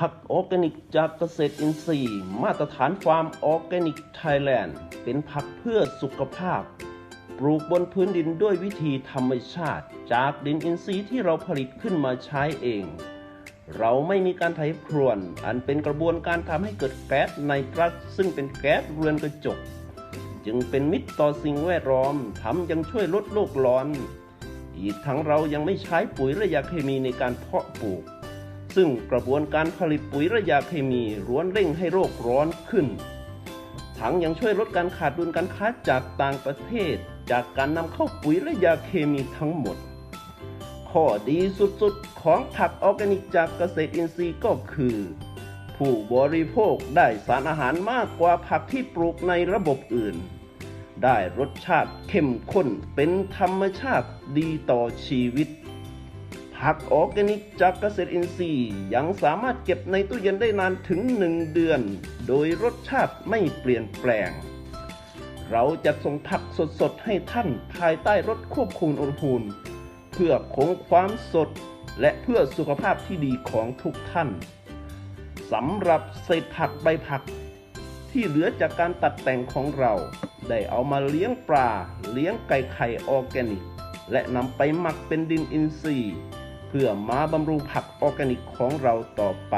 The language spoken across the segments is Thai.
ผักออร์แกนิกจากเกษตรอินทรีย์ มาตรฐานฟาร์มออร์แกนิกไทยแลนด์ เป็นผักเพื่อสุขภาพ ปลูกบนพื้นดินด้วยวิธีธรรมชาติ จากดินอินทรีย์ที่เราผลิตขึ้นมาใช้เอง เราไม่มีการไถพรวน อันเป็นกระบวนการทำให้เกิดแก๊สไนตรัสซึ่งเป็นแก๊สเรือนกระจก จึงเป็นมิตรต่อสิ่งแวดล้อมทำยังช่วยลดโลกร้อน อีกทั้งเรายังไม่ใช้ปุ๋ยและยาเคมีในการเพาะปลูก ซึ่งกระบวนการผลิตปุ๋ยและยาเคมีร้วนเร่งให้โรคร้อนขึ้น ทั้งยังช่วยลดการขาดดุลการค้าจากต่างประเทศ จากการนำเข้าปุ๋ยและยาเคมีทั้งหมด ข้อดีสุดๆ ของผักออร์แกนิกจากเกษตรอินทรีย์ก็คือ ผู้บริโภคได้สารอาหารมากกว่าผักที่ปลูกในระบบอื่น ได้รสชาติเข้มข้นเป็นธรรมชาติดีต่อชีวิต ผักออร์แกนิกจากเกษตรอินทรีย์ยังสามารถเก็บในตู้เย็นได้นานถึง 1 เดือน โดยรสชาติไม่เปลี่ยนแปลง เราจะส่งผักสดๆ ให้ท่านภายใต้รถควบคุมอุณหภูมิเพื่อคงความสดและเพื่อสุขภาพที่ดีของทุกท่านสำหรับเศษผักใบผัก ที่เหลือจากการตัดแต่งของเรา ได้เอามาเลี้ยงปลาเลี้ยงไก่ไข่ออร์แกนิก และนำไปหมักเป็นดินอินทรีย์ พื่อมาบำรุงผักออร์แกนิกของเราต่อไป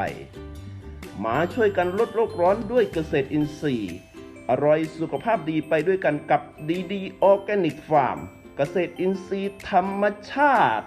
มาช่วยกันลดโลกร้อนด้วยเกษตรอินทรีย์ อร่อยสุขภาพดีไปด้วยกันกับดีดีออร์แกนิกฟาร์ม เกษตรอินทรีย์ธรรมชาติ